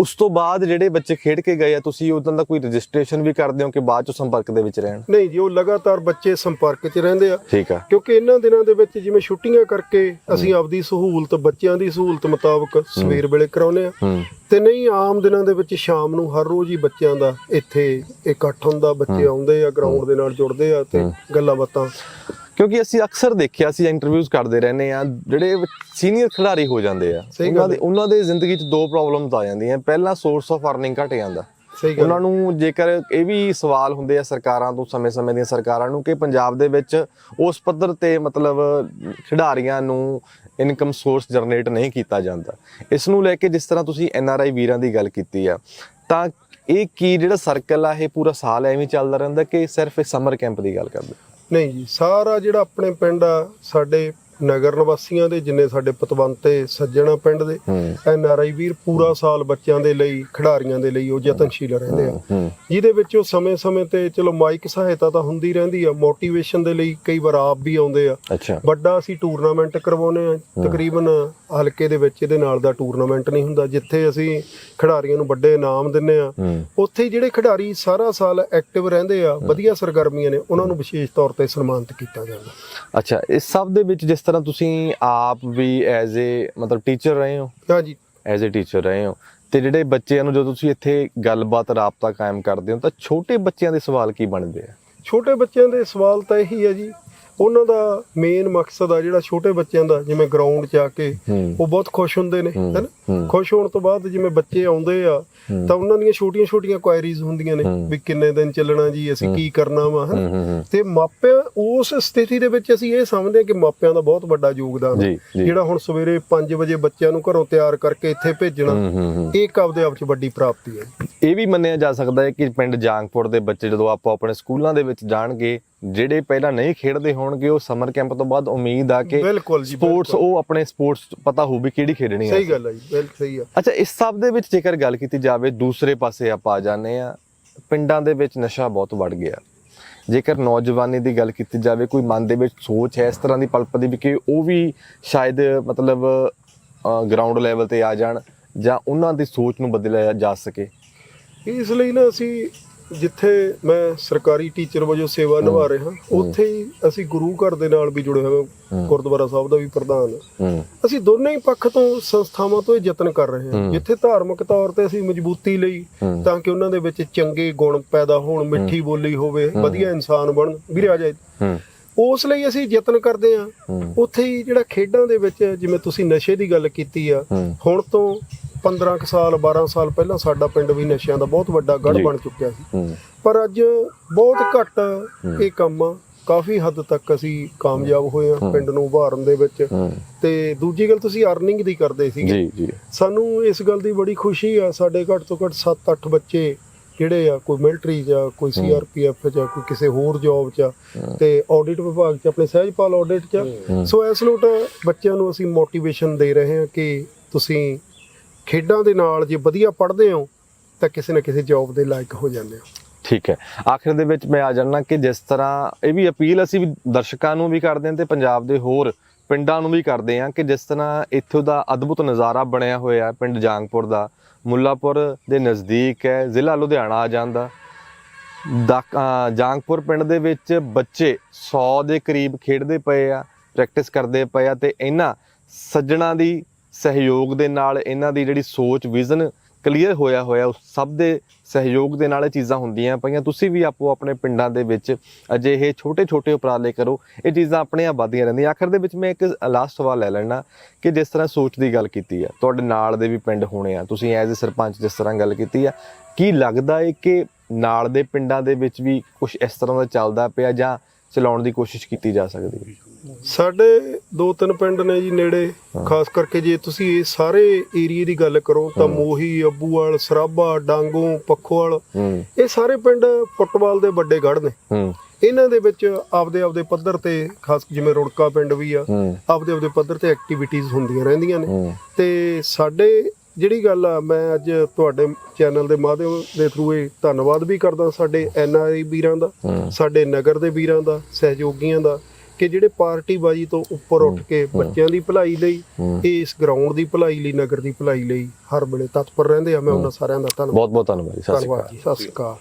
ਉਸ ਤੋਂ ਬਾਅਦ ਜਿਹੜੇ ਬੱਚੇ ਖੇਡ ਕੇ ਗਏ ਆ ਤੁਸੀਂ ਉਦੋਂ ਦਾ ਕੋਈ ਰਜਿਸਟ੍ਰੇਸ਼ਨ ਵੀ ਕਰਦੇ ਹੋ ਕਿ ਬਾਅਦ ਚ ਸੰਪਰਕ ਦੇ ਵਿੱਚ ਰਹਿਣ? ਨਹੀਂ ਜੀ ਉਹ ਲਗਾਤਾਰ ਬੱਚੇ ਸੰਪਰਕ 'ਚ ਰਹਿੰਦੇ ਆ। ਠੀਕ ਆ। ਕਿਉਂਕਿ ਇਹਨਾਂ ਦਿਨਾਂ ਦੇ ਵਿੱਚ ਜਿਵੇਂ ਛੁੱਟੀਆਂ ਕਰਕੇ ਅਸੀਂ ਆਪਦੀ ਸਹੂਲਤ ਬੱਚਿਆਂ ਦੀ ਸਹੂਲਤ ਮੁਤਾਬਕ ਸਵੇਰ ਵੇਲੇ ਕਰਾਉਨੇ ਆ। ਹੂੰ। ਤੇ ਨਹੀਂ ਆਮ ਦਿਨਾਂ ਦੇ ਵਿੱਚ ਸ਼ਾਮ ਨੂੰ ਹਰ ਰੋਜ਼ ਹੀ ਬੱਚਿਆਂ ਦਾ ਇੱਥੇ ਇਕੱਠ ਹੁੰਦਾ ਬੱਚੇ ਆਉਂਦੇ ਆ ਗਰਾਊਂਡ ਦੇ ਨਾਲ ਜੁੜਦੇ ਆ ਤੇ ਗੱਲਾਂ ਬਾਤਾਂ। ਕਿਉਂਕਿ ਅਸੀਂ ਅਕਸਰ ਦੇਖਿਆ ਸੀ ਇੰਟਰਵਿਊਜ਼ ਕਰਦੇ ਰਹਿੰਦੇ ਆ ਜਿਹੜੇ ਸੀਨੀਅਰ ਖਿਡਾਰੀ ਹੋ ਜਾਂਦੇ ਆ ਉਹਨਾਂ ਦੇ ਉਹਨਾਂ ਦੇ ਜ਼ਿੰਦਗੀ 'ਚ ਦੋ ਪ੍ਰੋਬਲਮਸ ਆ ਜਾਂਦੀਆਂ। ਪਹਿਲਾ ਸੋਰਸ ਆਫ ਅਰਨਿੰਗ ਘਟ ਜਾਂਦਾ। ਉਹਨਾਂ ਨੂੰ ਜੇਕਰ ਇਹ ਵੀ ਸਵਾਲ ਹੁੰਦੇ ਆ ਸਰਕਾਰਾਂ ਤੋਂ ਸਮੇਂ-ਸਮੇਂ ਦੀਆਂ ਸਰਕਾਰਾਂ ਨੂੰ ਕਿ ਪੰਜਾਬ ਦੇ ਵਿੱਚ ਉਸ ਪੱਧਰ ਤੇ ਮਤਲਬ ਖਿਡਾਰੀਆਂ ਨੂੰ ਇਨਕਮ ਸੋਰਸ ਜਨਰੇਟ ਨਹੀਂ ਕੀਤਾ ਜਾਂਦਾ। ਇਸ ਨੂੰ ਲੈ ਕੇ ਜਿਸ ਤਰ੍ਹਾਂ ਤੁਸੀਂ ਐਨ ਆਰ ਆਈ ਵੀਰਾਂ ਦੀ ਗੱਲ ਕੀਤੀ ਆ, ਤਾਂ ਇਹ ਕੀ ਜਿਹੜਾ ਸਰਕਲ ਆ, ਇਹ ਪੂਰਾ ਸਾਲ ਐਵੇਂ ਚੱਲਦਾ ਰਹਿੰਦਾ ਕਿ ਸਿਰਫ ਇਹ ਸਮਰ ਕੈਂਪ ਦੀ ਗੱਲ ਕਰਦੇ? ਨਹੀਂ ਜੀ, ਸਾਰਾ ਜਿਹੜਾ ਆਪਣੇ ਪਿੰਡ ਆ, ਸਾਡੇ ਨਗਰ ਨਿਵਾਸੀਆਂ ਦੇ ਜਿੰਨੇ ਸਾਡੇ ਪਤਵੰਤੇ ਸੱਜਣਾ ਪਿੰਡ ਦੇ ਐਨ ਆਰ ਆਈ ਵੀਰ ਪੂਰਾ ਸਾਲ ਬੱਚਿਆਂ ਦੇ ਲਈ ਖਿਡਾਰੀਆਂ ਦੇ ਲਈ ਉਹ ਯਤਨਸ਼ੀਲ ਰਹਿੰਦੇ ਆ। ਜਿਹਦੇ ਵਿੱਚ ਉਹ ਸਮੇਂ-ਸਮੇਂ ਤੇ ਚਲੋ ਮਾਈਕ ਸਹਾਇਤਾ ਤਾਂ ਹੁੰਦੀ ਰਹਿੰਦੀ ਆ ਮੋਟੀਵੇਸ਼ਨ ਦੇ ਲਈ ਕਈ ਵਾਰ ਆਪ ਵੀ ਆਉਂਦੇ ਆ। ਵੱਡਾ ਅਸੀਂ ਟੂਰਨਾਮੈਂਟ ਕਰਵਾਉਨੇ ਆ ਤਕਰੀਬਨ ਹਲਕੇ ਦੇ ਵਿੱਚ ਇਹਦੇ ਨਾਲ ਦਾ ਟੂਰਨਾਮੈਂਟ ਨਹੀਂ ਹੁੰਦਾ ਜਿੱਥੇ ਅਸੀਂ ਖਿਡਾਰੀਆਂ ਨੂੰ ਵੱਡੇ ਇਨਾਮ ਦਿੰਨੇ ਆ ਉੱਥੇ ਜਿਹੜੇ ਖਿਡਾਰੀ ਸਾਰਾ ਸਾਲ ਐਕਟਿਵ ਰਹਿੰਦੇ ਆ ਵਧੀਆ ਸਰਗਰਮੀਆਂ ਨੇ ਉਹਨਾਂ ਨੂੰ ਵਿਸ਼ੇਸ਼ ਤੌਰ ਤੇ ਸਨਮਾਨਿਤ ਕੀਤਾ ਜਾਂਦਾ। ਅੱਛਾ ਇਸ ਸਭ ਦੇ ਵਿੱਚ ਜਿਸ ਤਰ੍ਹਾਂ ਤੁਸੀਂ ਆਪ ਵੀ ਐਜ਼ ਏ ਮਤਲਬ ਟੀਚਰ ਰਹੇ ਹੋ? ਹਾਂਜੀ। ਐਜ਼ ਏ ਟੀਚਰ ਰਹੇ ਹੋ। ਤੇ ਜਿਹੜੇ ਬੱਚਿਆਂ ਨੂੰ ਜਦੋਂ ਤੁਸੀਂ ਇੱਥੇ ਗੱਲਬਾਤ ਰਾਬਤਾ ਕਾਇਮ ਕਰਦੇ ਹੋ ਤਾਂ ਛੋਟੇ ਬੱਚਿਆਂ ਦੇ ਸਵਾਲ ਕੀ ਬਣਦੇ ਆ? ਛੋਟੇ ਬੱਚਿਆਂ ਦੇ ਸਵਾਲ ਤਾਂ ਇਹੀ ਹੈ ਜੀ ਉਹਨਾਂ ਦਾ ਮੇਨ ਮਕਸਦ ਆ ਜਿਹੜਾ ਛੋਟੇ ਬੱਚਿਆਂ ਦਾ ਜਿਵੇਂ ਗਰਾਊਂਡ 'ਚ ਆ ਕੇ ਉਹ ਬਹੁਤ ਖੁਸ਼ ਹੁੰਦੇ ਨੇ ਹੈਨਾ। ਖੁਸ਼ ਹੋਣ ਤੋਂ ਬਾਅਦ ਜਿਵੇਂ ਬੱਚੇ ਆਉਂਦੇ ਆ। ਤਾਂ ਉਹਨਾਂ ਦੀਆਂ ਛੋਟੀਆਂ-ਛੋਟੀਆਂ ਕੁਐਰੀਜ਼ ਹੁੰਦੀਆਂ ਨੇ। ਵੀ ਕਿੰਨੇ ਦਿਨ ਚੱਲਣਾ ਜੀ ਅਸੀਂ ਕੀ ਕਰਨਾ ਵਾ ਹਨਾ? ਤੇ ਮਾਪਿਆਂ ਉਸ ਸਥਿਤੀ ਦੇ ਵਿੱਚ ਅਸੀਂ ਇਹ ਸਮਝਦੇ ਹਾਂ ਕਿ ਮਾਪਿਆਂ ਦਾ ਬਹੁਤ ਵੱਡਾ ਯੋਗਦਾਨ ਹੈ ਜਿਹੜਾ ਹੁਣ ਸਵੇਰੇ 5 ਵਜੇ ਬੱਚਿਆਂ ਨੂੰ ਘਰੋਂ ਤਿਆਰ ਕਰਕੇ ਇੱਥੇ ਭੇਜਣਾ ਇਹ ਇੱਕ ਆਪਦੇ ਆਪ 'ਚ ਵੱਡੀ ਪ੍ਰਾਪਤੀ ਹੈ। ਇਹ ਵੀ ਮੰਨਿਆ ਜਾ ਸਕਦਾ ਹੈ ਕਿ ਪਿੰਡ ਜਾਂਗਪੁਰ ਦੇ ਬੱਚੇ ਜਦੋਂ ਆਪੋ ਆਪਣੇ ਸਕੂਲਾਂ ਦੇ ਵਿੱਚ ਜਾਣਗੇ ਜਿਹੜੇ ਪਹਿਲਾਂ ਨਹੀਂ ਖੇਡਦੇ ਹੋਣਗੇ ਉਹ ਸਮਰ ਕੈਂਪ ਤੋਂ ਬਾਅਦ ਉਮੀਦ ਆ ਕਿ ਬਿਲਕੁਲ ਜੀ ਸਪੋਰਟਸ ਉਹ ਆਪਣੇ ਸਪੋਰਟਸ ਪਤਾ ਹੋਊ ਵੀ ਕਿਹੜੀ ਖੇਡਣੀ ਹੈ ਸਹੀ ਗੱਲ ਹੈ ਜੀ ਬਿਲਕੁਲ ਸਹੀ ਆ। ਅੱਛਾ ਇਸ ਸਭ ਦੇ ਵਿੱਚ ਜੇਕਰ ਗੱਲ ਕੀਤੀ ਜਾਵੇ ਦੂਸਰੇ ਪਾਸੇ ਆਪਾਂ ਆ ਜਾਂਦੇ ਆ ਪਿੰਡਾਂ ਦੇ ਵਿੱਚ ਨਸ਼ਾ ਬਹੁਤ ਵੱਧ ਗਿਆ। ਜੇਕਰ ਨੌਜਵਾਨੀ ਦੀ ਗੱਲ ਕੀਤੀ ਜਾਵੇ ਕੋਈ ਮਨ ਦੇ ਵਿੱਚ ਸੋਚ ਹੈ ਇਸ ਤਰ੍ਹਾਂ ਦੀ ਪਲਪਦੀ ਵੀ ਕਿ ਉਹ ਵੀ ਸ਼ਾਇਦ ਮਤਲਬ ਗਰਾਊਂਡ ਲੈਵਲ ਤੇ ਆ ਜਾਣ ਜਾਂ ਉਹਨਾਂ ਦੀ ਸੋਚ ਨੂੰ ਬਦਲਿਆ ਜਾ ਸਕੇ? ਇਸ ਲਈ ਨਾ ਅਸੀਂ ਜਿੱਥੇ ਮੈਂ ਸਰਕਾਰੀ ਟੀਚਰ ਵਜੋਂ ਸੇਵਾ ਨਿਭਾ ਰਿਹਾ ਉੱਥੇ ਹੀ ਅਸੀਂ ਗੁਰੂ ਘਰ ਦੇ ਨਾਲ ਵੀ ਜੁੜੇ ਹੋਏ ਹਾਂ। ਗੁਰਦੁਆਰਾ ਸਾਹਿਬ ਦਾ ਵੀ ਪ੍ਰਧਾਨ। ਅਸੀਂ ਦੋਨੇ ਹੀ ਪੱਖ ਤੋਂ ਸੰਸਥਾਵਾਂ ਤੋਂ ਇਹ ਯਤਨ ਕਰ ਰਹੇ ਹਾਂ। ਜਿੱਥੇ ਧਾਰਮਿਕ ਤੌਰ ਤੇ ਅਸੀਂ ਮਜ਼ਬੂਤੀ ਲਈ। ਤਾਂ ਕਿ ਉਹਨਾਂ ਦੇ ਵਿੱਚ ਚੰਗੇ ਗੁਣ ਪੈਦਾ ਹੋਣ ਮਿੱਠੀ ਬੋਲੀ ਹੋਵੇ ਵਧੀਆ ਇਨਸਾਨ ਬਣਨ ਵੀਰੇ ਆ ਜਾਏ। ਉਸ ਲਈ ਅਸੀਂ ਯਤਨ ਕਰਦੇ ਹਾਂ। ਹੂੰ। ਉੱਥੇ ਹੀ ਜਿਹੜਾ ਖੇਡਾਂ ਦੇ ਵਿੱਚ ਜਿਵੇਂ ਤੁਸੀਂ ਨਸ਼ੇ ਦੀ ਗੱਲ ਕੀਤੀ ਆ ਹੁਣ ਤੋਂ 15 ਕੁ ਸਾਲ 12 ਸਾਲ ਪਹਿਲਾਂ ਸਾਡਾ ਪਿੰਡ ਵੀ ਨਸ਼ਿਆਂ ਦਾ ਬਹੁਤ ਵੱਡਾ ਗੜ। ਬਣ ਚੁੱਕਿਆ ਸੀ। ਪਰ ਅੱਜ ਬਹੁਤ ਘੱਟ ਇਹ ਕੰਮ ਆ। ਕਾਫੀ ਹੱਦ ਤੱਕ ਅਸੀਂ ਕਾਮਯਾਬ ਹੋਏ ਆ ਪਿੰਡ ਨੂੰ ਉਭਾਰਨ ਦੇ ਵਿੱਚ। ਤੇ ਦੂਜੀ ਗੱਲ ਤੁਸੀਂ ਅਰਨਿੰਗ ਦੀ ਕਰਦੇ ਸੀਗੇ। ਜੀ ਜੀ। ਸਾਨੂੰ ਇਸ ਗੱਲ ਦੀ ਬੜੀ ਖੁਸ਼ੀ ਆ। ਸਾਡੇ ਘੱਟ ਤੋਂ ਘੱਟ 7-8 ਬੱਚੇ ਜਿਹੜੇ ਆ ਕੋਈ ਮਿਲਟਰੀ ਜਾਂ ਕੋਈ ਸੀਆਰਪੀਐਫ ਜਾਂ ਕੋਈ ਕਿਸੇ ਹੋਰ ਜੌਬ 'ਚ ਤੇ ਆਡਿਟ ਵਿਭਾਗ 'ਚ ਆਪਣੇ ਸਹਿਜਪਾਲ ਆਡਿਟ 'ਚ। ਸੋ ਇਸ ਲੋਟ ਬੱਚਿਆਂ ਨੂੰ ਅਸੀਂ ਮੋਟੀਵੇਸ਼ਨ ਦੇ ਰਹੇ ਹਾਂ ਕਿ ਤੁਸੀਂ ਖੇਡਾਂ ਦੇ ਨਾਲ ਜੇ ਵਧੀਆ ਪੜ੍ਹਦੇ ਹੋ, ਤਾਂ ਕਿਸੇ ਨਾ ਕਿਸੇ ਜੌਬ ਦੇ ਲਾਇਕ ਹੋ ਜਾਂਦੇ ਹੋ। ਠੀਕ ਹੈ। ਆਖਿਰ ਦੇ ਵਿੱਚ ਮੈਂ ਆ ਜਾਣਾ ਕਿ ਜਿਸ ਤਰ੍ਹਾਂ ਇਹ ਵੀ ਅਪੀਲ ਅਸੀਂ ਵੀ ਦਰਸ਼ਕਾਂ ਨੂੰ ਵੀ ਕਰਦੇ ਹਾਂ ਤੇ ਪੰਜਾਬ ਦੇ ਹੋਰ ਪਿੰਡਾਂ ਨੂੰ ਵੀ ਕਰਦੇ ਹਾਂ ਕਿ ਜਿਸ ਤਰ੍ਹਾਂ ਇੱਥੋਂ ਦਾ ਅਦਭੁਤ ਨਜ਼ਾਰਾ ਬਣਿਆ ਹੋਇਆ ਹੈ, ਪਿੰਡ ਜਾਂਗਪੁਰ ਦਾ। ਮੁੱਲਾਪੁਰ ਦੇ ਨਜ਼ਦੀਕ ਹੈ, ਜ਼ਿਲ੍ਹਾ ਲੁਧਿਆਣਾ ਆ ਜਾਂਦਾ। ਦਾ ਜਾਂਗਪੁਰ ਪਿੰਡ ਦੇ ਵਿੱਚ ਬੱਚੇ 100 ਦੇ ਕਰੀਬ ਖੇਡਦੇ ਪਏ ਆ ਪ੍ਰੈਕਟਿਸ ਕਰਦੇ ਪਏ ਆ ਤੇ ਇਹਨਾਂ ਸੱਜਣਾ ਦੀ ਸਹਿਯੋਗ ਦੇ ਨਾਲ ਇਹਨਾਂ ਦੀ ਜਿਹੜੀ ਸੋਚ ਵਿਜ਼ਨ ਕਲੀਅਰ ਹੋਇਆ ਹੋਇਆ ਉਸ ਸਭ ਦੇ ਸਹਿਯੋਗ ਦੇ ਨਾਲ ਇਹ ਚੀਜ਼ਾਂ ਹੁੰਦੀਆਂ ਪਈਆਂ। ਤੁਸੀਂ ਵੀ ਆਪੋ ਆਪਣੇ ਪਿੰਡਾਂ ਦੇ ਵਿੱਚ ਅਜਿਹੇ ਛੋਟੇ-ਛੋਟੇ ਉਪਰਾਲੇ ਕਰੋ। ਇਹ ਚੀਜ਼ਾਂ ਆਪਣੇ ਆਪ ਵੱਧਦੀਆਂ ਰਹਿੰਦੀਆਂ। ਆਖਰ ਦੇ ਵਿੱਚ ਮੈਂ ਇੱਕ ਲਾਸਟ ਸਵਾਲ ਲੈ ਲੈਣਾ ਕਿ ਜਿਸ ਤਰ੍ਹਾਂ ਸੋਚ ਦੀ ਗੱਲ ਕੀਤੀ ਆ, ਤੁਹਾਡੇ ਨਾਲ ਦੇ ਵੀ ਪਿੰਡ ਹੋਣੇ ਆ। ਤੁਸੀਂ ਐਜ਼ ਅ ਸਰਪੰਚ ਜਿਸ ਤਰ੍ਹਾਂ ਗੱਲ ਕੀਤੀ ਆ, ਕੀ ਲੱਗਦਾ ਏ ਕਿ ਨਾਲ ਦੇ ਪਿੰਡਾਂ ਦੇ ਵਿੱਚ ਵੀ ਕੁਝ ਇਸ ਤਰ੍ਹਾਂ ਦਾ ਚੱਲਦਾ ਪਿਆ ਜਾਂ ਚਲਾਉਣ ਦੀ ਕੋਸ਼ਿਸ਼ ਕੀਤੀ ਜਾ ਸਕਦੀ ਹੈ? ਸਾਡੇ ਦੋ ਤਿੰਨ ਪਿੰਡ ਨੇ ਜੀ ਨੇੜੇ ਖਾਸ ਕਰਕੇ ਜੇ ਤੁਸੀਂ ਇਹ ਸਾਰੇ ਏਰੀਏ ਦੀ ਗੱਲ ਕਰੋ ਤਾਂ ਮੋਹੀ ਅੱਬੂਵਾਲ ਸਰਾਭਾ ਡਾਂਗੋ ਪੱਖੋਵਾਲ ਇਹ ਸਾਰੇ ਪਿੰਡ ਫੁੱਟਬਾਲ ਦੇ ਵੱਡੇ ਗੜ੍ਹ ਨੇ। ਇਹਨਾਂ ਦੇ ਵਿੱਚ ਆਪਦੇ ਆਪਦੇ ਪੱਧਰ ਤੇ ਖਾਸ ਜਿਵੇਂ ਰੁੜਕਾ ਪਿੰਡ ਵੀ ਆ ਆਪਦੇ ਆਪਦੇ ਪੱਧਰ ਤੇ ਐਕਟੀਵਿਟੀਜ਼ ਹੁੰਦੀਆਂ ਰਹਿੰਦੀਆਂ ਨੇ। ਤੇ ਸਾਡੇ ਜਿਹੜੀ ਗੱਲ ਆ ਮੈਂ ਅੱਜ ਤੁਹਾਡੇ ਚੈਨਲ ਦੇ ਮਾਧਿਅਮ ਦੇ ਥਰੂ ਇਹ ਧੰਨਵਾਦ ਵੀ ਕਰਦਾ ਸਾਡੇ ਐਨਆਰਆਈ ਵੀਰਾਂ ਦਾ। ਸਾਡੇ ਨਗਰ ਦੇ ਵੀਰਾਂ ਦਾ ਸਹਿਯੋਗੀਆਂ ਦਾ ਕਿ ਜਿਹੜੇ ਪਾਰਟੀ ਬਾਜੀ ਤੋਂ ਉੱਪਰ ਉੱਠ ਕੇ ਬੱਚਿਆਂ ਦੀ ਭਲਾਈ ਲਈ ਇਸ ਗਰਾਊਂਡ ਦੀ ਭਲਾਈ ਲਈ ਨਗਰ ਦੀ ਭਲਾਈ ਲਈ ਹਰ ਵੇਲੇ ਤਤਪਰ ਰਹਿੰਦੇ ਆ। ਮੈਂ ਉਹਨਾਂ ਸਾਰਿਆਂ ਦਾ ਧੰਨਵਾਦ। ਬਹੁਤ ਬਹੁਤ ਧੰਨਵਾਦ ਜੀ। ਸਤਿ ਸ਼੍ਰੀ ਅਕਾਲ ਧੰਨਵਾਦ ਜੀ। ਸਤਿ ਸ਼੍ਰੀ ਅਕਾਲ।